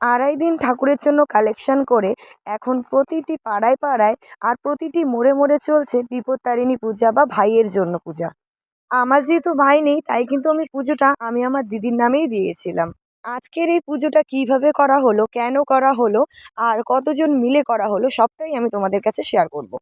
আড়াই দিন ঠাকুরের জন্য কালেকশন করে এখন প্রতিটি পাড়ায় পাড়ায় আর প্রতিটি মোড়ে মোড়ে চলছে বিপত্তারিণী পূজা বা ভাইয়ের জন্য পূজা। আমার যেহেতু ভাই নেই, তাই কিন্তু আমি পুজোটা আমি আমার দিদির নামেই দিয়েছিলাম। আজকের এই পুজোটা কীভাবে করা হলো, কেন করা হলো, আর কতজন মিলে করা হলো, সবটাই আমি তোমাদের কাছে শেয়ার করব।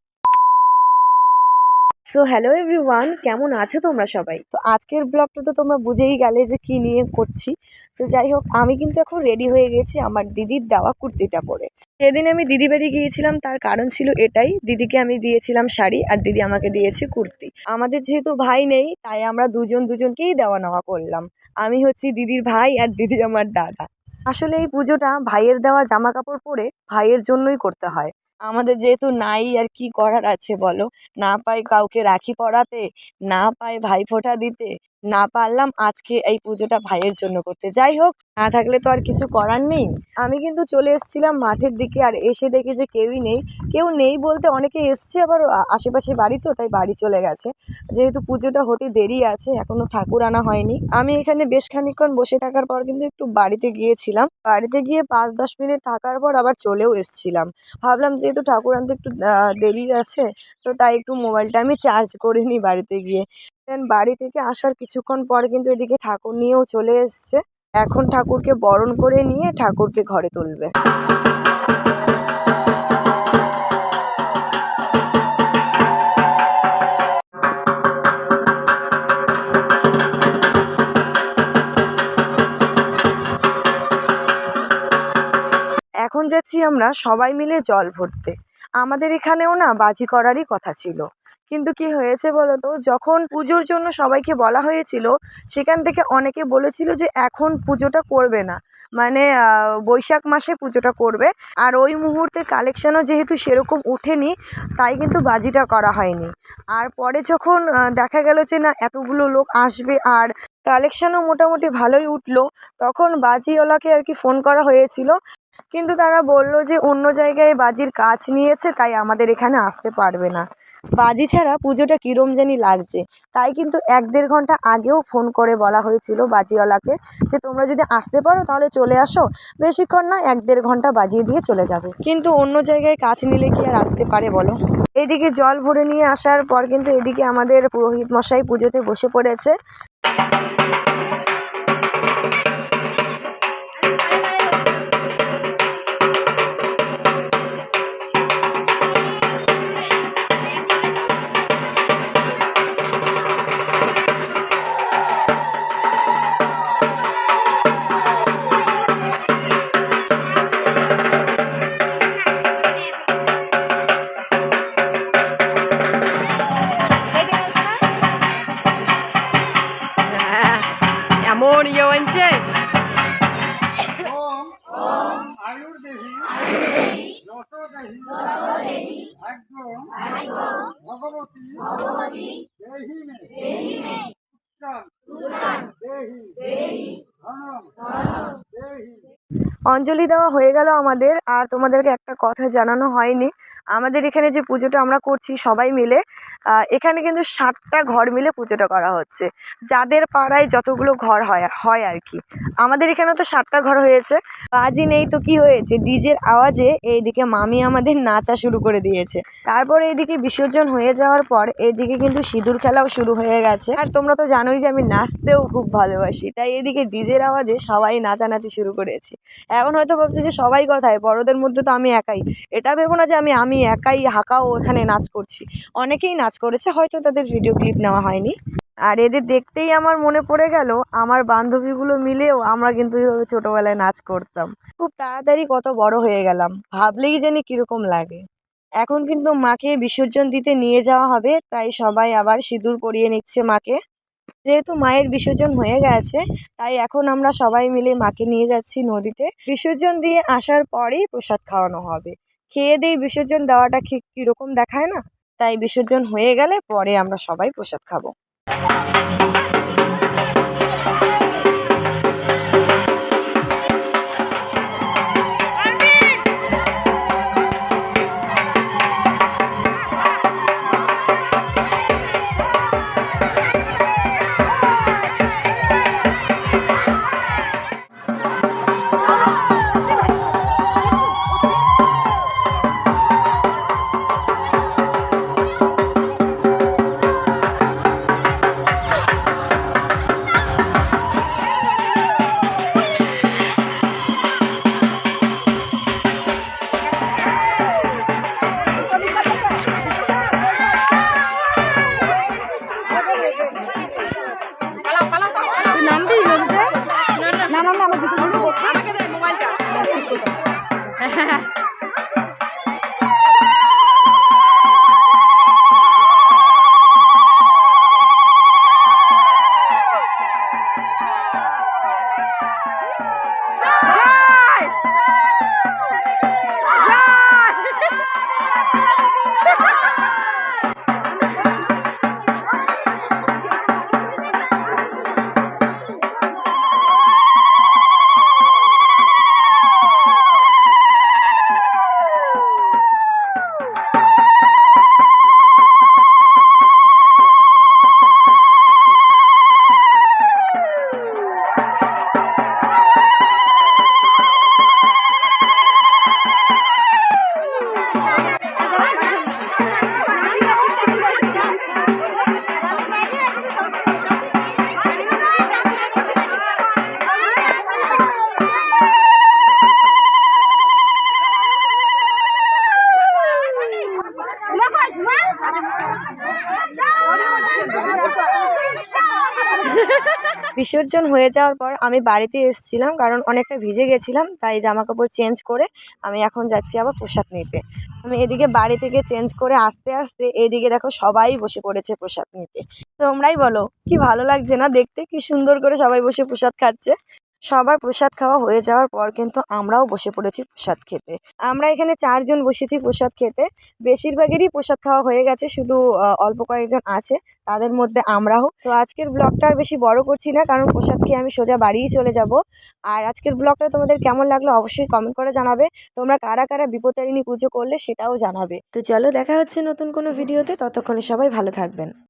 সো হ্যালো এভরিওয়ান কেমন আছো তোমরা সবাই? তো আজকের ব্লগটা তো তোমরা বুঝেই গেলে যে কী নিয়ে করছি। তো যাই হোক, আমি কিন্তু এখন রেডি হয়ে গেছি আমার দিদির দেওয়া কুর্তিটা পরে। সেদিন আমি দিদি বাড়ি গিয়েছিলাম, তার কারণ ছিল এটাই। দিদিকে আমি দিয়েছিলাম শাড়ি আর দিদি আমাকে দিয়েছে কুর্তি। আমাদের যেহেতু ভাই নেই, তাই আমরা দুজন দুজনকেই দেওয়া নেওয়া করলাম। আমি হচ্ছি দিদির ভাই আর দিদি আমার দাদা। আসলে এই পুজোটা ভাইয়ের দেওয়া জামা কাপড় পরে ভাইয়ের জন্যই করতে হয়। আমাদের যেহেতু নাই আর কি করার আছে বলো? না পাই কাউকে রাখি পড়াতে না পাই ভাইফোঁটা দিতে না পারলাম আজকে এই পুজোটা ভাইয়ের জন্য করতে। যাই হোক, না থাকলে তো আর কিছু করার নেই। আমি কিন্তু চলে এসেছিলাম মাঠের দিকে আর এসে দেখি যে কেউই নেই। কেউ নেই বলতে অনেকে এসছে আবার আশেপাশে বাড়ি তো, তাই বাড়ি চলে গেছে। যেহেতু পুজোটা হতে দেরি আছে, এখনও ঠাকুর আনা হয়নি। আমি এখানে বেশ খানিকক্ষণ বসে থাকার পর কিন্তু একটু বাড়িতে গিয়েছিলাম। বাড়িতে গিয়ে পাঁচ দশ মিনিট থাকার পর আবার চলেও এসেছিলাম। ভাবলাম যেহেতু ঠাকুর আনতে একটু দেরি আছে, তো তাই একটু মোবাইলটা আমি চার্জ করে নিই বাড়িতে গিয়ে। দেন বাড়ি থেকে আসার কিছুক্ষণ পর কিন্তু এদিকে ঠাকুর নিয়েও চলে এসছে। এখন ঠাকুরকে বরণ করে নিয়ে ঠাকুরকে ঘরে তুলবে। এখন যাচ্ছি আমরা সবাই মিলে জল ভরতে। আমাদের এখানেও না বাজি করারই কথা ছিল। কিন্তু কি হয়েছে বলো তো যখন পুজোর জন্য সবাইকে বলা হয়েছিল, সেখান থেকে অনেকে বলেছিল যে এখন পুজোটা করবে না। মানে বৈশাখ মাসে পুজোটা করবে। আর ওই মুহূর্তে কালেকশানও যেহেতু সেরকম ওঠেনি, তাই কিন্তু বাজিটা করা হয়নি। আর পরে যখন দেখা গেল যে না এতগুলো লোক আসবে আর কালেকশানও মোটামুটি ভালোই উঠল, তখন বাজিওয়ালাকে আর কি ফোন করা হয়েছিল। কিন্তু তারা বলল যে অন্য জায়গায় বাজির কাজ নিয়েছে, তাই আমাদের এখানে আসতে পারবে না। বাজি ছাড়া পুজোটা কীরম জানি লাগছে। তাই কিন্তু এক দেড় ঘণ্টা আগেও ফোন করে বলা হয়েছিল বাজিওয়ালাকে যে, তোমরা যদি আসতে পারো তাহলে চলে আসো। বেশিক্ষণ না, এক দেড় ঘণ্টা বাজিয়ে দিয়ে চলে যাবে। কিন্তু অন্য জায়গায় কাজ নিলে কি আর আসতে পারে বলো? এদিকে জল ভরে নিয়ে আসার পর কিন্তু এদিকে আমাদের পুরোহিত মশাই পুজোতে বসে পড়েছে। অঞ্জলি দেওয়া হয়ে গেল আমাদের, আর তোমাদেরকে একটা কথা জানানো হয়নি। আমাদের এখানে যে পুজোটা আমরা করছি সবাই মিলে এখানে কিন্তু ষাটটা ঘর মিলে পুজোটা করা হচ্ছে। যাদের পাড়ায় যতগুলো ঘর হয় হয় আর কি। আমাদের এখানে তো ষাটটা ঘর হয়েছে। বাজি নেই তো কি হয়েছে? ডিজের আওয়াজে এইদিকে মামি আমাদের নাচা শুরু করে দিয়েছে। তারপর এইদিকে বিসর্জন হয়ে যাওয়ার পর এইদিকে কিন্তু সিঁদুর খেলাও শুরু হয়ে গেছে। আর তোমরা তো জানোই যে আমি নাচতেও খুব ভালোবাসি, তাই এদিকে ডিজের আওয়াজে সবাই নাচানাচি শুরু করেছি। এখন হয়তো ভাবছি যে সবাই কথায়, বড়দের মধ্যে তো আমি একাই। এটা ভেবো না যে আমি আমি একাই হাঁকাও এখানে নাচ করছি। অনেকেই নাচ করেছে, হয়তো তাদের ভিডিও ক্লিপ নেওয়া হয়নি। আর এদের দেখতেই আমার মনে পড়ে গেল, আমার বান্ধবীগুলো মিলেও আমরা কিন্তু এইভাবে ছোটোবেলায় নাচ করতাম। খুব তাড়াতাড়ি কত বড় হয়ে গেলাম, ভাবলেই জানি কীরকম লাগে। এখন কিন্তু মাকে বিসর্জন দিতে নিয়ে যাওয়া হবে, তাই সবাই আবার সিঁদুর পরিয়ে নিচ্ছে মাকে। যেহেতু মায়ের বিসর্জন হয়ে গেছে, তাই এখন আমরা সবাই মিলে মাকে নিয়ে যাচ্ছি নদীতে। বিসর্জন দিয়ে আসার পরেই প্রসাদ খাওয়ানো হবে। খেয়ে দিয়ে বিসর্জন দেওয়াটা ঠিক কীরকম দেখায় না? তাই বিসর্জন হয়ে গেলে পরে আমরা সবাই প্রসাদ খাব। বিসর্জন হয়ে যাওয়ার পর আমি বাড়িতে এসেছিলাম, কারণ অনেকটা ভিজে গেছিলাম, তাই জামা কাপড় চেঞ্জ করে আমি এখন যাচ্ছি আবার প্রসাদ নিতে। আমি এদিকে বাড়ি থেকে চেঞ্জ করে আস্তে আস্তে এদিকে দেখো সবাই বসে পড়েছে প্রসাদ নিতে। তোমরাই বলো, কি ভালো লাগছে না? দেখতে কি সুন্দর করে সবাই বসে প্রসাদ খাচ্ছে। সবার প্রসাদ খাওয়া হয়ে যাওয়ার পর কিন্তু আমরাও বসে পড়েছি প্রসাদ খেতে। আমরা এখানে চারজন বসেছি প্রসাদ খেতে। বেশিরভাগেরই প্রসাদ খাওয়া হয়ে গেছে, শুধু অল্প কয়েকজন আছে, তাদের মধ্যে আমরাও। তো আজকের ব্লগটা আর বেশি বড় করছি না, কারণ প্রসাদ খেয়ে আমি সোজা বাড়িই চলে যাব। আর আজকের ব্লগটা তোমাদের কেমন লাগল অবশ্যই কমেন্ট করে জানাবে। তোমরা কারা কারা বিপত্তারিণী পুজো করলে সেটাও জানাবে। তো চলো দেখা হচ্ছে নতুন কোনো ভিডিওতে, ততক্ষণে সবাই ভালো থাকবেন।